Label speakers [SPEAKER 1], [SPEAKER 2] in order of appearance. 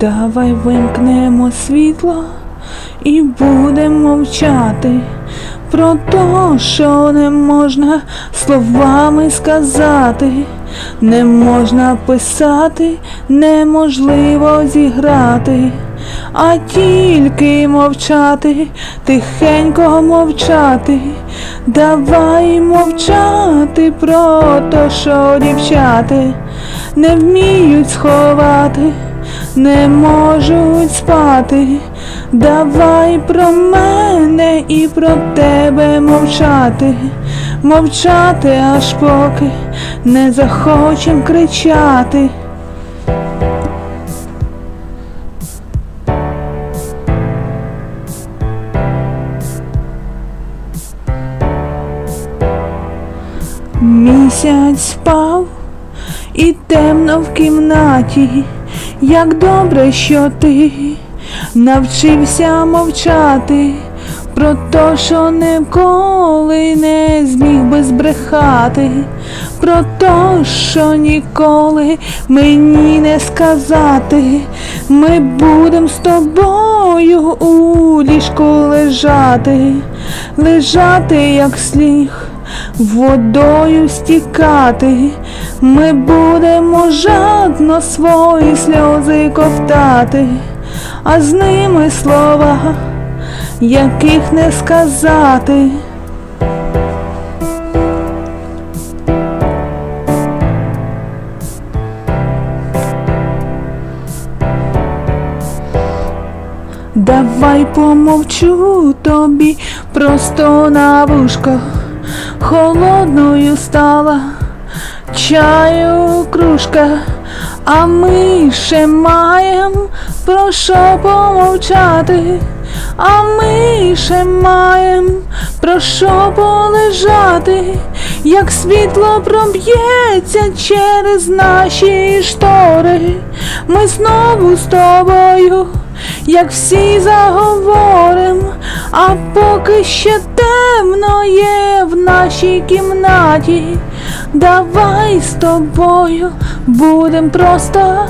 [SPEAKER 1] Давай вимкнемо світло і будемо мовчати. Про те, що не можна словами сказати, не можна писати, неможливо зіграти, а тільки мовчати, тихенько мовчати, давай мовчати про те, що дівчати не вміють сховати, не можуть спати. Давай про мене і про тебе мовчати, мовчати аж поки не захочем кричати. Місяць спав і темно в кімнаті, як добре, що ти навчився мовчати про те, що ніколи не зміг би збрехати, про те, що ніколи мені не сказати. Ми будем з тобою у ліжку лежати, лежати, як сніг водою стікати, ми будемо жадно свої сльози ковтати, а з ними слова, яких не сказати. Давай помовчу тобі просто на вушко холодною стала. Чаю кружка, а ми ще маєм про що помовчати, а ми ще маєм про що полежати, як світло проб'ється через наші штори, ми знову з тобою. Як всі заговорим, а поки ще темно є в нашій кімнаті, давай з тобою будем просто.